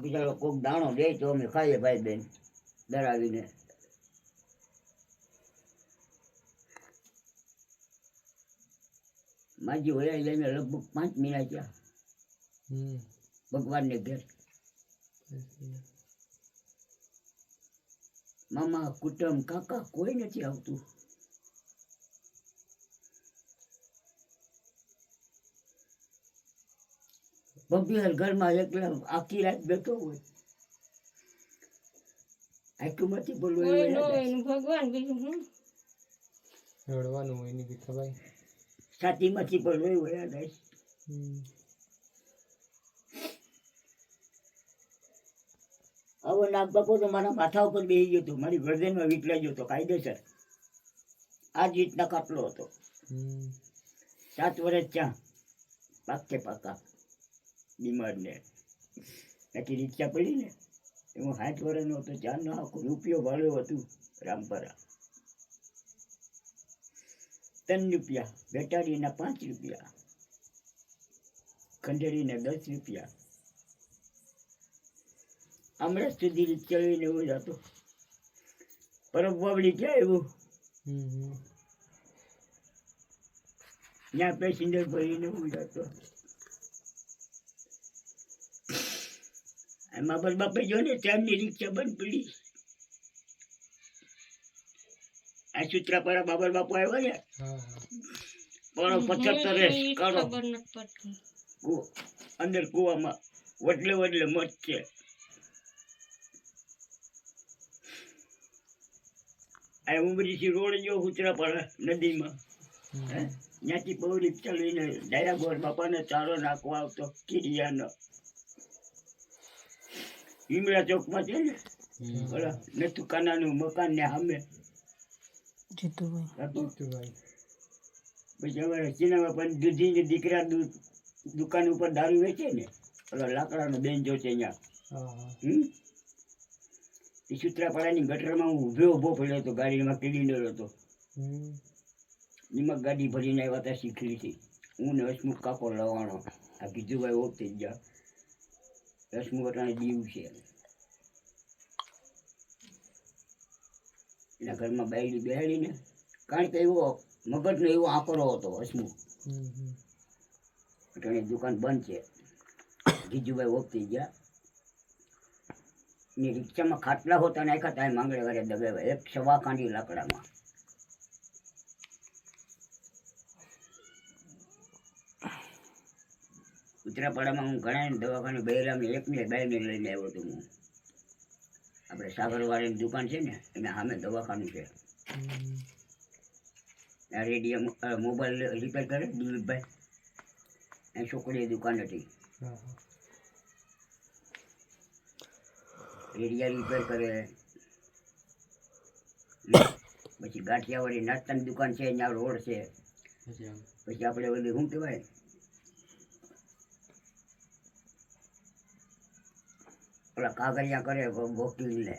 બિચારો કોક દાણો દે તો અમે ખાઈએ ભાઈ બેન ડરાવીને. માજી વયા લઈને લગભગ પાંચ મહિના થયા. ભગવાનને ઘેર. મામા કુટુંબ કાકા કોઈ નથી આવતું. બબીર ઘરમાં એકલા આખી રાત બેઠો હોય. આંખમાંથી બોલવું કોઈ હોય યાદ આવે. ને ભગવાન બીજું હું રડવાનું હોય એની બી છાતીમાંથી બોલવું યાદ આવે. હવે નાગ બાપુ તો મારા માથા ઉપર બેસી ગયો હતો મારી ગરદનમાં વીટલાઈ ગયો હતો કાયદેસર. આ જ રીતના કાટલો હતો. હમ. સાત વર્ષ ત્યાં પાકે પાકા. બીમારને બાકી રીક્ષા પડી ને એમાં હાથ વર્ષનો હતો ચારનો આખો રૂપિયો વાળ્યો હતું રામપરા. ત્રણ રૂપિયા બેટાડીના પાંચ રૂપિયા ખંડેરીને દસ રૂપિયા. હમણાં સુધી ચડીને એવું જતો. પરબ બાબડી ક્યાં એવું ત્યાં પેસેન્જર ભરીને હું જતો. એમાં બસ બાપે જો ને ત્યારની રિક્ષા બંધ પડી. આ સૂત્રાપાડા બાબર બાપુ આવ્યા ને પણ પથ્થર તરે. અંદર કુવામાં વડલે વડલે મત છે. આ ઉમરીથી રોડ જો સુત્રાપાડા નદીમાં. ત્યાંથી બહુ રિક્ષા લઈને ડાયરા ગોર બાપાને ચારો નાખવા આવતો કિરિયાનો. હિમરા ચોકમાં છે ને? હમ. કાના નું મકાન ને સામે. જીતુભાઈ. પછી અમારે ચીનામાં પણ દૂધીને દીકરા દૂધ દુકાન ઉપર દારૂ વેચે ને. ઓલો લાકડાનો બેન્ચો છે અહીંયા. એ સૂત્રાપાડાની ગટરમાં હું ઊભો ઊભો પડ્યો હતો ગાડીમાં કિલિન્ડર હતો. હમ. નિમક ગાડી ભરીને આવ્યા હતા હતી હું ને હસમુખ કાપો લવાનો આ કીધુભાઈ ઓળખી થઈ જા હસમુખ અટાણે દીવ છે એના. ઘરમાં બાયડી બેહાડીને કારણ કે એવો મગજનો એવો આંકડો હતો હમ અટાણે દુકાન બંધ છે. જીજુભાઈ ઓપતી ગયા. ને રિક્ષામાં ખાટલા હોતા નાખ્યા ત્યાં માંગડે વારે દબાવ્યા. એક સવા કાંડી લાકડામાં. ઉત્તરાપાડામાં હું ઘણા દવાખાને બહેરામને બે બેને લઈને આવ્યો હતો હું. આપણે સાગરવાળાની દુકાન છે ને એના સામે દવાખાનું છે. રેડિયમ મોબાઈલ રિપેર કરે દિલીપભાઈ. એ છોકરીએ દુકાન હતી. રેડિયા રિપેર કરે. પછી ગાંઠિયાવાળી નાસ્તાની દુકાન છે ત્યાં રોડ છે. પછી આપણે ઓલી શું કહેવાય? ઓલા કાગળિયા કરે વકીલને લે.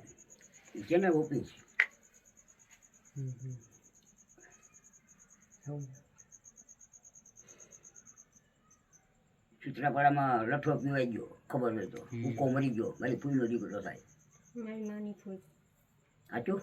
કેને ગોપી સૂત્રાપાડામાં લઠો પીવાઈ ગયો ખબર હોય તો. ભૂકો ઉકો મરી ગયો મારી ફૂલનો દીકરો થાય. મારી ફૂલ સાચું?